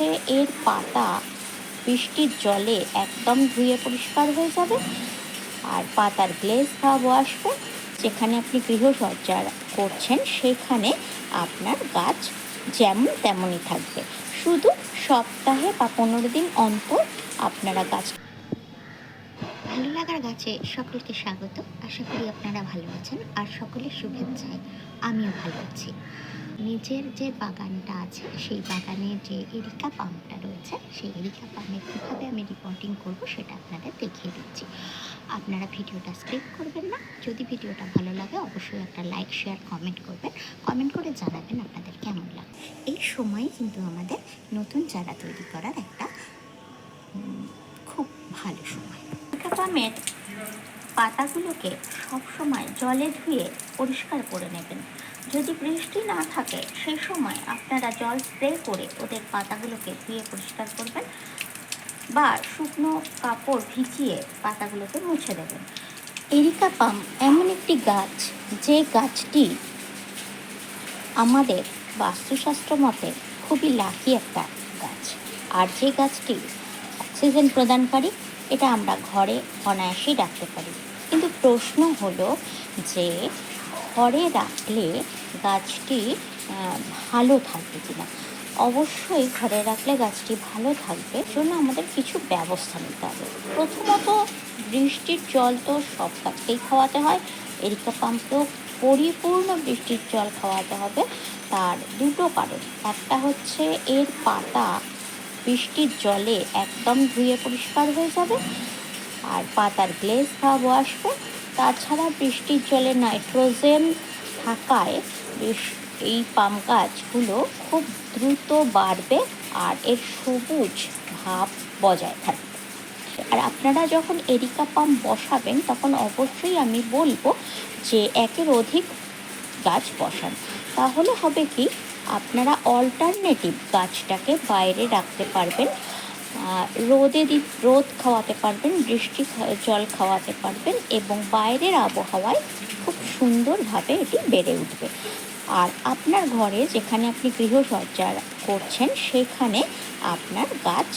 হচ্ছে এর পাতা বৃষ্টির জলে একদম ধুয়ে পরিষ্কার হয়ে যাবে আর পাতার গ্লেজ ভাবও আসবে। যেখানে আপনি গৃহসজ্জা করছেন, সেখানে আপনার গাছ যেমন তেমনই থাকবে। শুধু সপ্তাহে বা পনেরো দিন অন্তর আপনারা গাছ ভালো লাগার গাছে সকলকে স্বাগত। আশা করি আপনারা ভালো আছেন আর সকলের শুভেচ্ছায় আমিও ভালো আছি। নিজের যে বাগানটা আছে, সেই বাগানের যে এরিকা পাম্পটা রয়েছে, সেই এরিকা পাম্পে কীভাবে আমি রিপোর্টিং করব সেটা আপনাদের দেখিয়ে দিচ্ছি। আপনারা ভিডিওটা স্কিপ করবেন না। যদি ভিডিওটা ভালো লাগে, অবশ্যই একটা লাইক, শেয়ার কমেন্ট করবেন। কমেন্ট করে জানাবেন আপনাদের কেমন লাগে এই সময় কিন্তু আমাদের নতুন চারা তৈরি করার একটা খুব ভালো সময়। পামের পাতাগুলোকে সবসময় জলে ধুয়ে পরিষ্কার করে নেবেন। যদি বৃষ্টি না থাকে সেই সময় আপনারা জল স্প্রে করে ওদের পাতাগুলোকে ধুয়ে পরিষ্কার করবেন বা শুকনো কাপড় ভিজিয়ে পাতাগুলোকে মুছে দেবেন। এরিকা পাম এমন একটি গাছ, যে গাছটি আমাদের বাস্তুশাস্ত্র মতে খুবই লাকি একটা গাছ। আর যে গাছটি অক্সিজেন প্রদানকারী এটা আমরা ঘরে অনায়াসেই রাখতে পারি। কিন্তু প্রশ্ন হলো যে, ঘরে রাখলে গাছটি ভালো থাকবে কিনা? অবশ্যই ঘরে রাখলে গাছটি ভালো থাকবে। জন্য আমাদের কিছু ব্যবস্থা নিতে হবে। প্রথমত, বৃষ্টির জল তো সব গাছকেই খাওয়াতে হয়। এরিকা পাম্পকেও পরিপূর্ণ বৃষ্টির জল খাওয়াতে হবে। তার দুটো কারণ। একটা হচ্ছে, এর পাতা বৃষ্টির জলে একদম ধুয়ে পরিষ্কার হয়ে যাবে। আর পাতার গ্লেজ ভাবও আসবে। তাছাড়া বৃষ্টির জলে নাইট্রোজেন থাকায় এই পাম গাছগুলো খুব দ্রুত বাড়বে আর এর সবুজ ভাব বজায় থাকবে। আর আপনারা যখন এরিকা পাম্প বসাবেন, তখন অবশ্যই আমি বলব যে একের অধিক গাছ বসান। তাহলে হবে কি? আপনারা অল্টারনেটিভ গাছটাকে বাইরে রাখতে পারবেন রোদে দি, রোদ খাওয়াতে পারবেন, বৃষ্টি জল খাওয়াতে পারবেন এবং বাইরের আবহাওয়ায় খুব সুন্দরভাবে এটি বেড়ে উঠবে। আর আপনার ঘরে যেখানে আপনি গৃহসজ্জা করছেন, সেখানে আপনার গাছ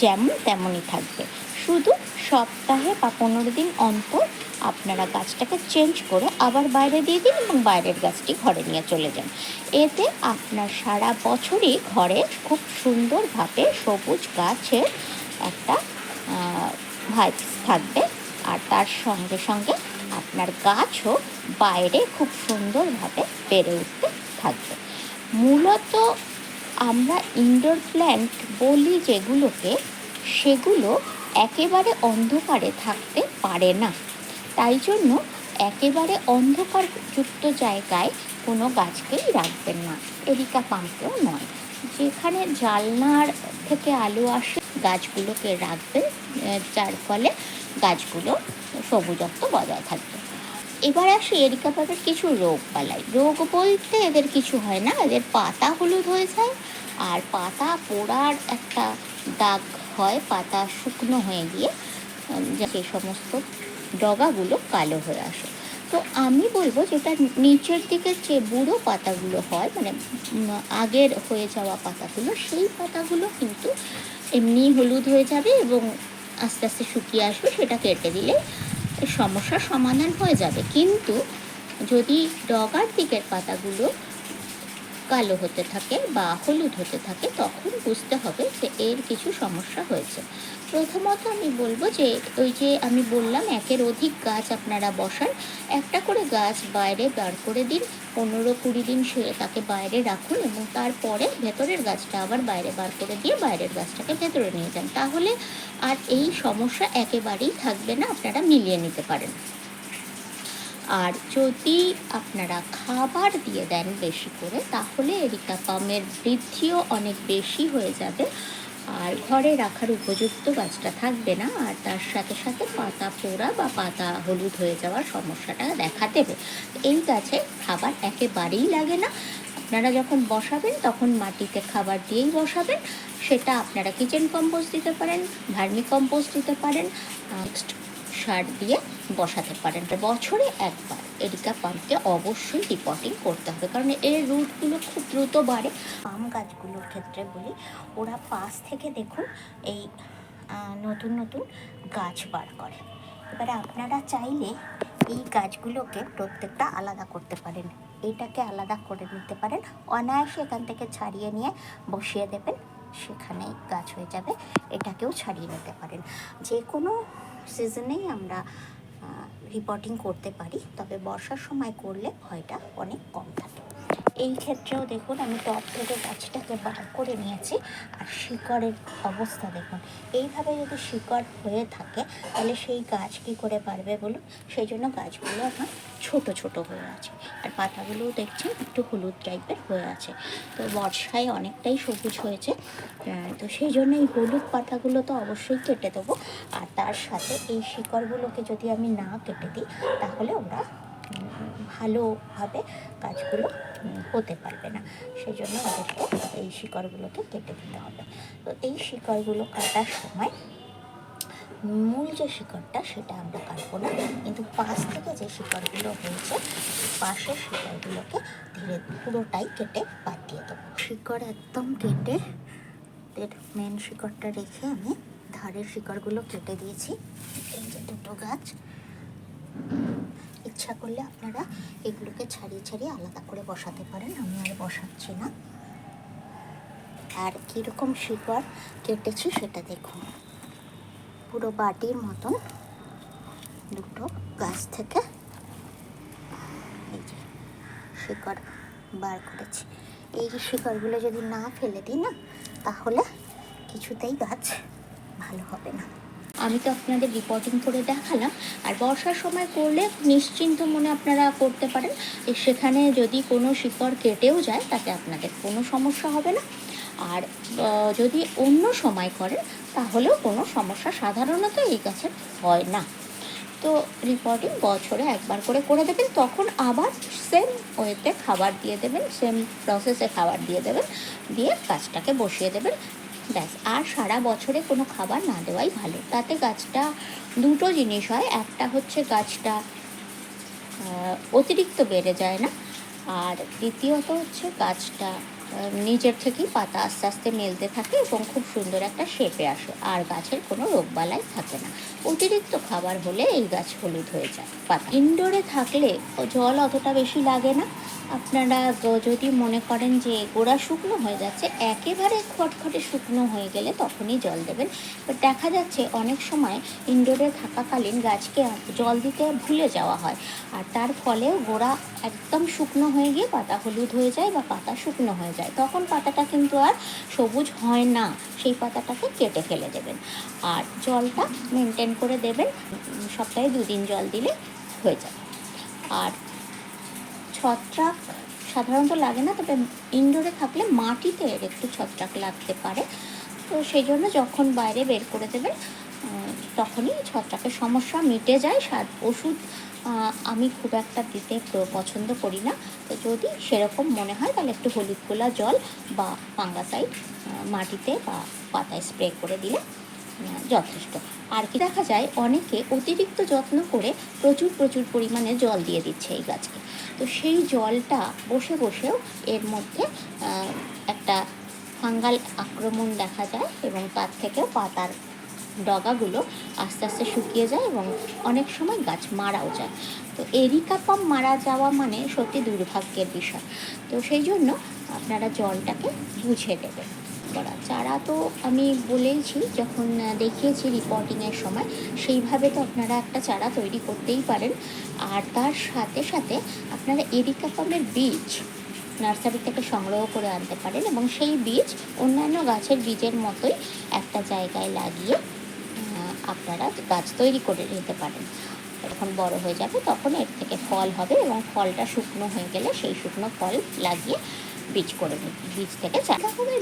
যেমন তেমনই থাকবে। শুধু সপ্তাহে বা পনেরো দিন অন্তর আপনারা গাছটাকে চেঞ্জ করে আবার বাইরে দিয়ে দিন এবং বাইরের গাছটি ঘরে নিয়ে চলে যান। এতে আপনার সারা বছরই ঘরে খুব সুন্দরভাবে সবুজ গাছের একটা ভাইবস থাকবে। আর তার সঙ্গে সঙ্গে আপনার গাছও বাইরে খুব সুন্দরভাবে বেড়ে উঠতে থাকবে। মূলত আমরা ইনডোর প্ল্যান্ট বলি যেগুলোকে, সেগুলো একেবারে অন্ধকারে থাকতে পারে না। তাই জন্য একেবারে অন্ধকারযুক্ত জায়গায় কোনো গাছকেই রাখবেন না। এরিকা পাম্পেও নয়। যেখানে জালনার থেকে আলো আসে, গাছগুলোকে রাখবেন যার ফলে গাছগুলো সবুজত্ব বজায় থাকবে। এবার আসি এরিকা পাম্পের কিছু রোগ বালাই রোগ বলতে এদের কিছু হয় না। এদের পাতা হলুদ হয়ে যায়। আর পাতা পোড়ার একটা দাগ হয়, পাতা শুকনো হয়ে গিয়ে যে সমস্ত ডগাগুলো কালো হয়ে আসে। তো আমি বলব যেটা নিচের দিকে যে বুড়ো পাতাগুলো হয় মানে আগের হয়ে যাওয়া পাতাগুলো, সেই পাতাগুলো কিন্তু এমনি হলুদ হয়ে যাবে এবং আস্তে আস্তে শুকিয়ে আসবে। সেটা কেটে দিলে সমস্যার সমাধান হয়ে যাবে। কিন্তু যদি ডগার দিকের পাতাগুলো কালো হতে থাকে বা হলুদ হতে থাকে, তখন বুঝতে হবে যে এর কিছু সমস্যা হয়েছে। প্রথমত আমি বলব যে, ওই যে আমি বললাম একের অধিক গাছ আপনারা বসান, একটা করে গাছ বাইরে বার করে দিন, পনেরো কুড়ি দিন সে তাকে বাইরে রাখুন এবং তারপরে ভেতরের গাছটা আবার বাইরে বার করে দিয়ে বাইরের গাছটাকে ভেতরে নিয়ে যান। তাহলে আর এই সমস্যা একেবারেই থাকবে না, আপনারা মিলিয়ে নিতে পারেন। আর যদি আপনারা খাবার দিয়ে দেন বেশি করে, তাহলে এরিকা পামের বৃদ্ধিও অনেক বেশি হয়ে যাবে। আর ঘরে রাখার উপযুক্ত গাছটা থাকবে না, আর তার সাথে সাথে পাতা পোড়া বা পাতা হলুদ হয়ে যাওয়ার সমস্যাটা দেখা দেবে। এই গাছে খাবার একেবারেই লাগে না। আপনারা যখন বসাবেন, তখন মাটিতে খাবার দিয়েই বসাবেন। সেটা আপনারা কিচেন কম্পোস্ট দিতে পারেন ভার্মি কম্পোস্ট দিতে পারেন নেক্সট সার দিয়ে বসাতে পারেন। বছরে একবার এরিকা পাম্পকে অবশ্যই রিপোর্টিং করতে হবে, কারণ এর রুটগুলো খুব দ্রুত বাড়ে। পাম গাছগুলোর ক্ষেত্রে বলি, ওরা পাশ থেকে দেখুন এই নতুন নতুন গাছ বার করে। এবারে আপনারা চাইলে এই গাছগুলোকে প্রত্যেকটা আলাদা করতে পারেন। এটাকে আলাদা করে নিতে পারেন। অনায়াসে এখান থেকে ছাড়িয়ে নিয়ে বসিয়ে দেবেন, সেখানেই গাছ হয়ে যাবে। এটাকেও ছাড়িয়ে নিতে পারেন। যে কোনো সিজনেই আমরা রিপোর্টিং করতে পারি। তবে বর্ষার সময় করলে ভয়টা অনেক কম থাকে। এই ক্ষেত্রেও দেখুন, আমি টপ থেকে গাছটাকে বার করে নিয়েছি। আর শিকড়ের অবস্থা দেখুন, এইভাবে যদি শিকড় হয়ে থাকে, তাহলে সেই গাছ কী করে পারবে বলুন? সেই জন্য গাছগুলো আমার ছোট ছোট হয়ে আছে। আর পাতাগুলোও দেখছেন, একটু হলুদ টাইপের হয়ে আছে। তো বর্ষায় অনেকটাই সবুজ হয়েছে। তো সেই জন্য এই হলুদ পাতাগুলো তো অবশ্যই কেটে দেবো। আর তার সাথে এই শিকড়গুলোকে যদি আমি না কেটে দিই, তাহলে ওরা ভালোভাবে গাছগুলো হতে পারবে না। সেই জন্য ওদেরকে এই শিকড়গুলোকে কেটে দিতে হবে। তো এই শিকড়গুলো কাটার সময় মূল যে শিকড়টা সেটা আমরা কাটবো না। কিন্তু পাশ থেকে যে শিকড়গুলো হয়েছে, পাশের শিকড়গুলোকে ধীরে পুরোটাই কেটে বাদ দিয়ে দেবো। শিকড় একদম কেটে মেন শিকড়টা রেখে আমি ধারের শিকড়গুলো কেটে দিয়েছি। এই যে দুটো গাছ। ইচ্ছা করলে আপনারা এগুলোকে ছাড়িয়ে ছাড়িয়ে আলাদা করে বসাতে পারেন, আমি আর বসাচ্ছি না। আর কীরকম শিকড় কেটেছি সেটা দেখুন। পুরো বাটির মতন দুটো গাছ থেকে এই যে শিকড় বার করেছি। এই যে শিকড়গুলো যদি না ফেলে দিই না, তাহলে কিছুতেই গাছ ভালো হবে না। আমি তো আপনাদের রিপোর্টিং করে দেখালাম। আর বর্ষার সময় করলে নিশ্চিন্ত মনে আপনারা করতে পারেন। সেখানে যদি কোনো শিকড় কেটেও যায়, তাতে আপনাদের কোনো সমস্যা হবে না। আর যদি অন্য সময় করেন তাহলেও কোনো সমস্যা সাধারণত এই গাছের হয় না। তো রিপোর্টিং বছরে একবার করে করে দেবেন। তখন আবার সেম ওয়েতে খাবার দিয়ে দেবেন সেম প্রসেসে খাবার দিয়ে দেবেন। দিয়ে গাছটাকে বসিয়ে দেবেন। ব্যাস, আর সারা বছরে কোনো খাবার না দেওয়াই ভালো। তাতে গাছটা, দুটো জিনিস হয়। একটা হচ্ছে গাছটা অতিরিক্ত বেড়ে যায় না। আর দ্বিতীয়ত হচ্ছে গাছটা নিজের থেকেই পাতা আস্তে আস্তে মেলতে থাকে এবং খুব সুন্দর একটা শেপে আসে। আর গাছের কোনো রোগবালাই থাকে না। অতিরিক্ত খাবার হলে এই গাছ হলুদ হয়ে যায়, পাতা। ইনডোরে থাকলে জল অতটা বেশি লাগে না। আপনারা যদি মনে করেন যে গোড়া শুকনো হয়ে যাচ্ছে, একেবারে খটখটে শুকনো হয়ে গেলে তখনই জল দেবেন। দেখা যাচ্ছে অনেক সময় ইনডোরে থাকাকালীন গাছকে জল দিতে ভুলে যাওয়া হয়। আর তার ফলে গোড়া একদম শুকনো হয়ে গিয়ে পাতা হলুদ হয়ে যায় বা পাতা শুকনো হয়ে যায়। তখন পাতাটা কিন্তু আর সবুজ হয় না, সেই পাতাটাকে কেটে ফেলে দেবেন। আর জলটা মেনটেন করে দেবেন সপ্তাহে দুদিন জল দিলে হয়ে যাবে। আর ছত্রাক সাধারণত লাগে না, তবে ইনডোরে থাকলে মাটিতে একটু ছত্রাক লাগতে পারে। তো সেই জন্য যখন বাইরে বের করে দেবে তখনই ছত্রাকের সমস্যা মিটে যায়। সার, ওষুধ আমি খুব একটা দিতে পছন্দ করি না। তো যদি সেরকম মনে হয়, তাহলে একটু হলুদ গোলা জল বা ফাঙ্গাসাইড মাটিতে বা পাতায় স্প্রে করে দিলে যথেষ্ট। আর কি দেখা যায়, অনেকে অতিরিক্ত যত্ন করে প্রচুর প্রচুর পরিমাণে জল দিয়ে দিচ্ছে এই গাছকে। তো সেই জলটা বসে বসেও এর মধ্যে একটা ফাঙ্গাল আক্রমণ দেখা যায় এবং তার থেকেও পাতার ডগাগুলো আস্তে আস্তে শুকিয়ে যায় এবং অনেক সময় গাছ মারাও যায়। তো এরিকাপাম মারা যাওয়া মানে সত্যি দুর্ভাগ্যের বিষয়। তো সেই জন্য আপনারা জলটাকে বুঝে দেবেন করা। চারা তো আমি বলেইছি যখন দেখিয়েছি রিপোর্টিংয়ের সময়, সেইভাবে তো আপনারা একটা চারা তৈরি করতেই পারেন। আর তার সাথে সাথে আপনারা এরিকাপামের বীজ, নার্সারি থেকে সংগ্রহ করে আনতে পারেন এবং সেই বীজ অন্যান্য গাছের বীজের মতোই একটা জায়গায় লাগিয়ে আপনারা গাছ তৈরি করে নিতে পারেন। যখন বড় হয়ে যাবে তখন এর থেকে ফল হবে এবং ফলটা শুকনো হয়ে গেলে সেই শুকনো ফল লাগিয়ে বীজ করে নিন বীজ থেকে। চার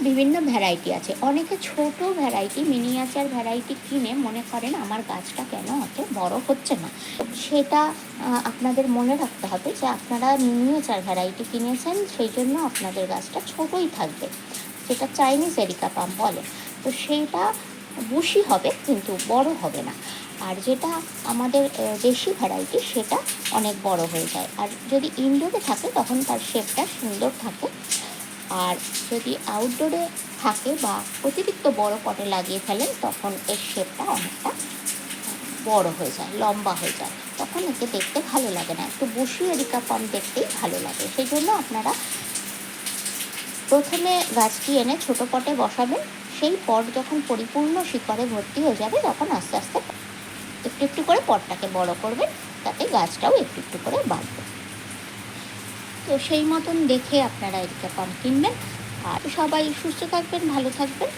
বিভিন্ন ভ্যারাইটি আছে। অনেকে ছোট ভ্যারাইটি মিনিয়েচার ভ্যারাইটি কিনে মনে করেন আমার গাছটা কেন অত বড় হচ্ছে না। সেটা আপনাদের মনে রাখতে হবে যে আপনারা মিনিয়েচার ভ্যারাইটি কিনেছেন, সেই জন্য আপনাদের গাছটা ছোটই থাকবে। যেটা চাইনিজ এরিকা পাম্প বলে। তো সেইটা বুশি হবে, কিন্তু বড় হবে না। আর যেটা আমাদের দেশি ভ্যারাইটি সেটা অনেক বড় হয়ে যায়। আর যদি ইনডোরে থাকে, তখন তার শেপটা সুন্দর থাকে। আর যদি আউটডোরে থাকে বা অতিরিক্ত বড় পটে লাগিয়ে ফেলেন তখন এর শেপটা অনেকটা বড় হয়ে যায়, লম্বা হয়ে যায়। তখন একে দেখতে ভালো লাগে না। একটু বসি এরিকা পাম দেখতেই ভালো লাগে। সেই জন্য আপনারা প্রথমে গাছটি এনে ছোট পটে বসাবেন। সেই পট যখন পরিপূর্ণ শিকড়ে ভর্তি হয়ে যাবে, তখন আস্তে আস্তে একটু একটু করে পটটাকে বড় করবেন, তাতে গাছটাও একটু একটু করে বাড়বে। তো সেই মতন দেখে আপনারা এদিকে পাম কিনবেন। আর সবাই সুস্থ থাকবেন, ভালো থাকবেন।